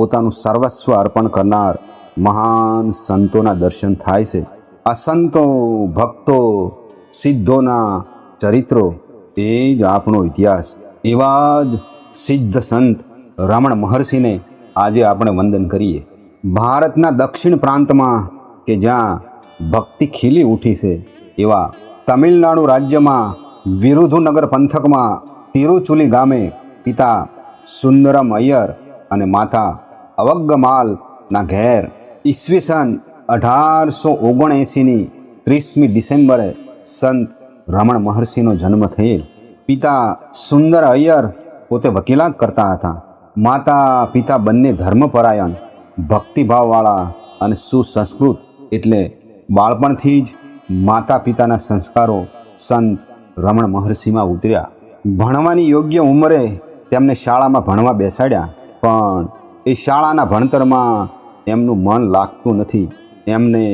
પોતાનું સર્વસ્વ અર્પણ કરનાર મહાન સંતોના દર્શન થાય છે. આ સંતો, ભક્તો, સિદ્ધોના ચરિત્રો એ જ આપણો ઇતિહાસ. એવા જ સિદ્ધ સંત રમણ મહર્ષિને આજે આપણે વંદન કરીએ. ભારતના દક્ષિણ પ્રાંતમાં કે જ્યાં ભક્તિ ખીલી ઉઠી છે, એવા તમિલનાડુ રાજ્યમાં વિરુધુનગર પંથકમાં તિરુચુલી ગામે પિતા સુંદરમ અય્યર અને માતા અવગ્ગમાલના ઘેર. ઈસવીસન અઢારસો ઓગણએંસીની ત્રીસમી ડિસેમ્બરે સંત રમણ મહર્ષિનો જન્મ થયેલ. પિતા સુંદર અય્યર પોતે વકીલાત કરતા હતા. માતા પિતા બંને ધર્મપરાયણ, ભક્તિભાવવાળા અને સુસંસ્કૃત એટલે બાળપણથી જ માતા પિતાના સંસ્કારો સંત રમણ મહર્ષિમાં ઉતર્યા. ભણવાની યોગ્ય ઉંમરે તેમને શાળામાં ભણવા બેસાડ્યા, પણ એ શાળાના ભણતરમાં એમનું મન લાગતું નથી. એમને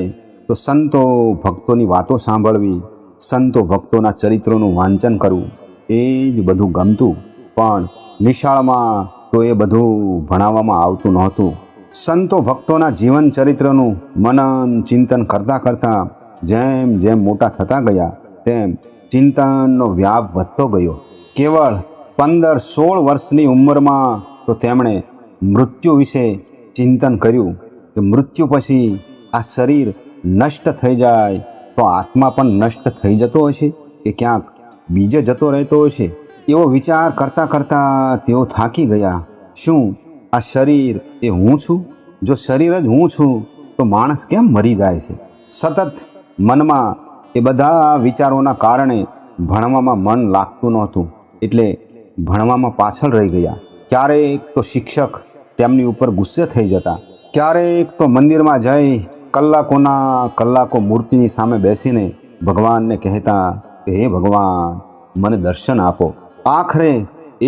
તો સંતો ભક્તોની વાતો સાંભળવી, સંતો ભક્તોના ચરિત્રોનું વાંચન કરવું, એ જ બધું ગમતું. પણ નિશાળમાં તો એ બધું ભણાવવામાં આવતું નહોતું. સંતો ભક્તોના જીવન ચરિત્રનું મનન, ચિંતન કરતાં કરતાં જેમ જેમ મોટા થતા ગયા, તેમ ચિંતનનો વ્યાપ વધતો ગયો. કેવળ પંદર સોળ વર્ષની ઉંમરમાં તો તેમણે મૃત્યુ વિશે ચિંતન કર્યું કે મૃત્યુ પછી આ શરીર નષ્ટ થઈ જાય તો આત્મા પણ નષ્ટ થઈ જતો હશે કે ક્યાંક બીજે જતો રહેતો હશે? એવો વિચાર કરતાં કરતાં તેઓ થાકી ગયા. શું આ શરીર એ હું છું? જો શરીર જ હું છું, તો માણસ કેમ મરી જાય છે? સતત મનમાં એ બધા વિચારોના કારણે ભણવામાં મન લાગતું નહોતું. એટલે ભણવામાં પાછળ રહી ગયા. ક્યારેક તો શિક્ષક તેમની ઉપર ગુસ્સે થઈ જતા ક્યારેક તો મંદિરમાં જઈ કલાકોના કલાકો મૂર્તિની સામે બેસીને ભગવાનને કહેતા કે હે ભગવાન, મને દર્શન આપો. આખરે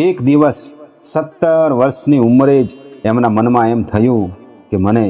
એક દિવસ સત્તર વર્ષની ઉંમરે જ એમના મનમાં એમ થયું કે મને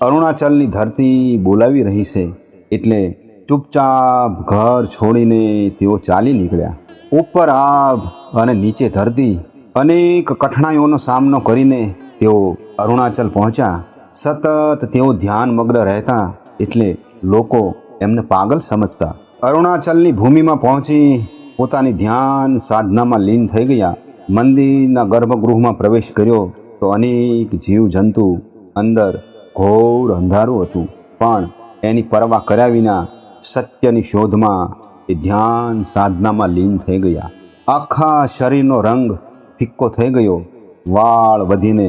અરુણાચલની ધરતી બોલાવી રહી છે, એટલે ચૂપચાપ ઘર છોડીને તેઓ ચાલી નીકળ્યા. ઉપર આભ અને નીચે ધરતી અનેક કઠણાઈઓનો સામનો કરીને તેઓ અરુણાચલ પહોંચ્યા. સતત તેઓ ધ્યાનમગ્ન રહેતા એટલે લોકો એમને પાગલ સમજતા. અરુણાચલની ભૂમિમાં પહોંચી પોતાની ધ્યાન સાધનામાં લીન થઈ ગયા. મંદિરના ગર્ભગૃહમાં પ્રવેશ કર્યો તો અનેક જીવજંતુ અંદર ઘોર અંધારું હતું. પણ એની પરવા કર્યા વિના સત્યની શોધમાં એ ધ્યાન સાધનામાં લીન થઈ ગયા. આખા શરીરનો રંગ ફિક્કો થઈ ગયો. વાળ વધીને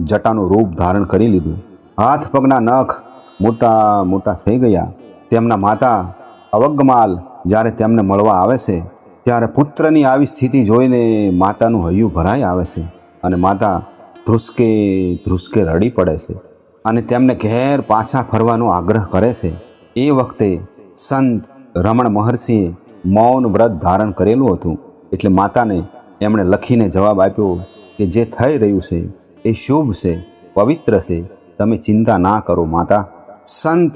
જટાનું રૂપ ધારણ કરી લીધું. હાથ પગના નખ મોટા મોટા થઈ ગયા. તેમના માતા અવગમાલ જ્યારે તેમને મળવા આવે છે, ત્યારે પુત્રની આવી સ્થિતિ જોઈને માતાનું હૈયું ભરાઈ આવે છે અને માતા ધ્રુસકે ધ્રુસકે રડી પડે છે અને તેમને ઘેર પાછા ફરવાનો આગ્રહ કરે છે. એ વખતે સંત રમણ મહર્ષિએ મૌન વ્રત ધારણ કરેલું હતું. એટલે માતાને એમણે લખીને જવાબ આપ્યો કે જે થઈ રહ્યું છે, એ શુભ છે, પવિત્ર છે, તમે ચિંતા ના કરો માતા. સંત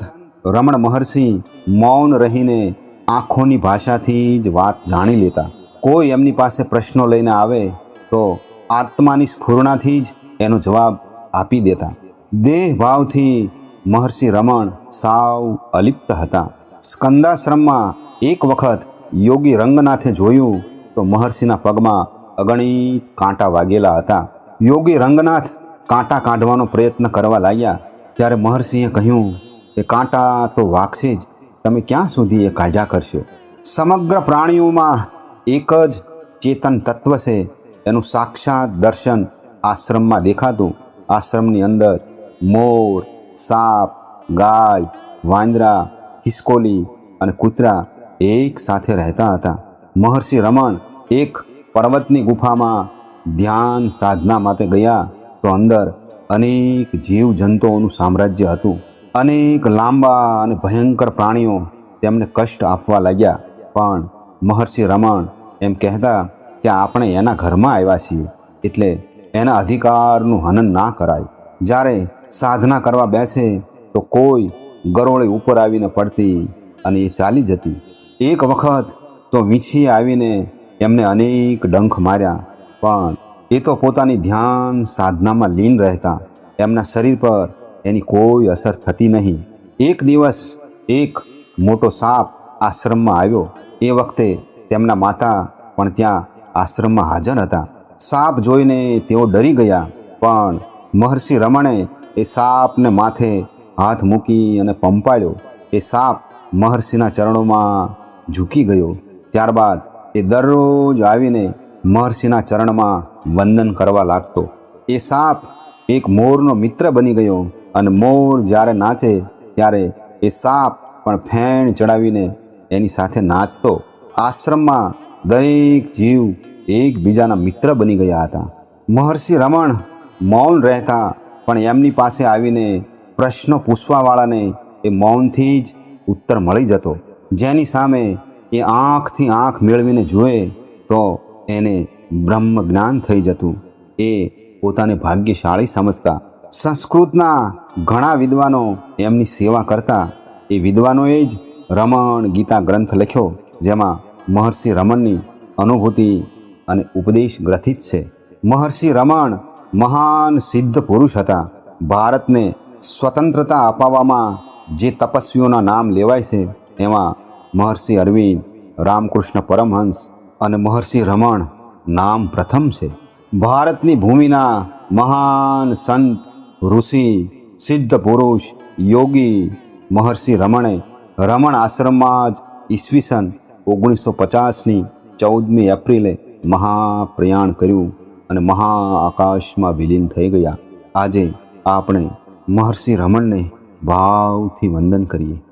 રમણ મહર્ષિ મૌન રહીને આંખોની ભાષાથી જ વાત જાણી લેતા. કોઈ એમની પાસે પ્રશ્નો લઈને આવે તો આત્માની સ્ફૂર્ણાથી જ એનો જવાબ આપી દેતા. દેહ ભાવથી મહર્ષિ રમણ સાવ અલિપ્ત હતા. સ્કંદાશ્રમમાં એક વખત યોગી રંગનાથે જોયું તો મહર્ષિના પગમાં અગણિત કાંટા વાગેલા હતા. યોગી રંગનાથ કાંટા કાઢવાનો પ્રયત્ન કરવા લાગ્યા, ત્યારે મહર્ષિએ કહ્યું કે કાંટા તો વાગશે જ. તમે ક્યાં સુધી એ કાઢ્યા કરશો? સમગ્ર પ્રાણીઓમાં એક જ ચેતન તત્વ છે. એનું સાક્ષાત દર્શન આશ્રમમાં દેખાતું. આશ્રમની અંદર મોર, સાપ, ગાય, વાંદરા, હિસકોલી અને કૂતરા એક સાથે રહેતા હતા. મહર્ષિ રમણ એક પર્વતની ગુફામાં ધ્યાન સાધના માટે ગયા તો અંદર અનેક જીવજંતુઓનું સામ્રાજ્ય હતું. અનેક લાંબા અને ભયંકર પ્રાણીઓ તેમને કષ્ટ આપવા લાગ્યા. પણ મહર્ષિ રમણ એમ કહેતા કે આપણે એના ઘરમાં આવ્યા છીએ એટલે એના અધિકારનું હનન ના કરાય. જ્યારે સાધના કરવા બેસે તો કોઈ ગરોળી ઉપર આવીને પડતી અને એ ચાલી જતી. એક વખત તો વીંછી આવીને એમને અનેક ડંખ માર્યા, પણ એ તો પોતાની ધ્યાન સાધનામાં લીન રહેતા. એમના શરીર પર એની કોઈ અસર થતી નહીં. એક દિવસ એક મોટો સાપ આશ્રમમાં આવ્યો. એ વખતે તેમના માતા પણ ત્યાં આશ્રમમાં હાજર હતા. સાપ જોઈને તેઓ ડરી ગયા, પણ મહર્ષિ રમણે એ સાપને માથે હાથ મૂકી અને પંપાળ્યો. એ સાપ મહર્ષિના ચરણોમાં ઝૂકી ગયો. ત્યારબાદ એ દરરોજ આવીને મહર્ષિના ચરણમાં વંદન કરવા લાગતો. એ સાપ એક મોરનો મિત્ર બની ગયો અને મોર જ્યારે નાચે ત્યારે એ સાપ પણ ફેણ ચડાવીને એની સાથે નાચતો. આશ્રમમાં દરેક જીવ એકબીજાના મિત્ર બની ગયા હતા. મહર્ષિ રમણ મૌન રહેતા પણ એમની પાસે આવીને પ્રશ્નો પૂછવાવાળાને એ મૌનથી જ ઉત્તર મળી જતો. જેની સામે એ આંખથી આંખ મેળવીને જુએ તો એને બ્રહ્મ જ્ઞાન થઈ જતું. એ પોતાને ભાગ્યશાળી સમજતા. સંસ્કૃતના ઘણા વિદ્વાનો એમની સેવા કરતા. એ વિદ્વાનોએ જ રમણ ગીતા ગ્રંથ લખ્યો, જેમાં મહર્ષિ રમણની અનુભૂતિ અને ઉપદેશ ગ્રથિત છે. મહર્ષિ રમણ મહાન સિદ્ધ પુરુષ હતા. ભારતને સ્વતંત્રતા અપાવવામાં જે તપસ્વીઓના નામ લેવાય છે, એમાં મહર્ષિ અરવિંદ, રામકૃષ્ણ પરમહંસ અને મહર્ષિ રમણ નામ પ્રથમ છે. ભારતની ભૂમિના મહાન સંત, ઋષિ, સિદ્ધ પુરુષ, યોગી, મહર્ષિ રમણે રમણ આશ્રમમાં જ ઈસવીસન ઓગણીસો પચાસની ચૌદમી એપ્રિલે મહાપ્રયાણ કર્યું અને મહા આકાશમાં વિલીન થઈ ગયા. આજે આપણે મહર્ષિ રમણને ભાવથી વંદન કરીએ.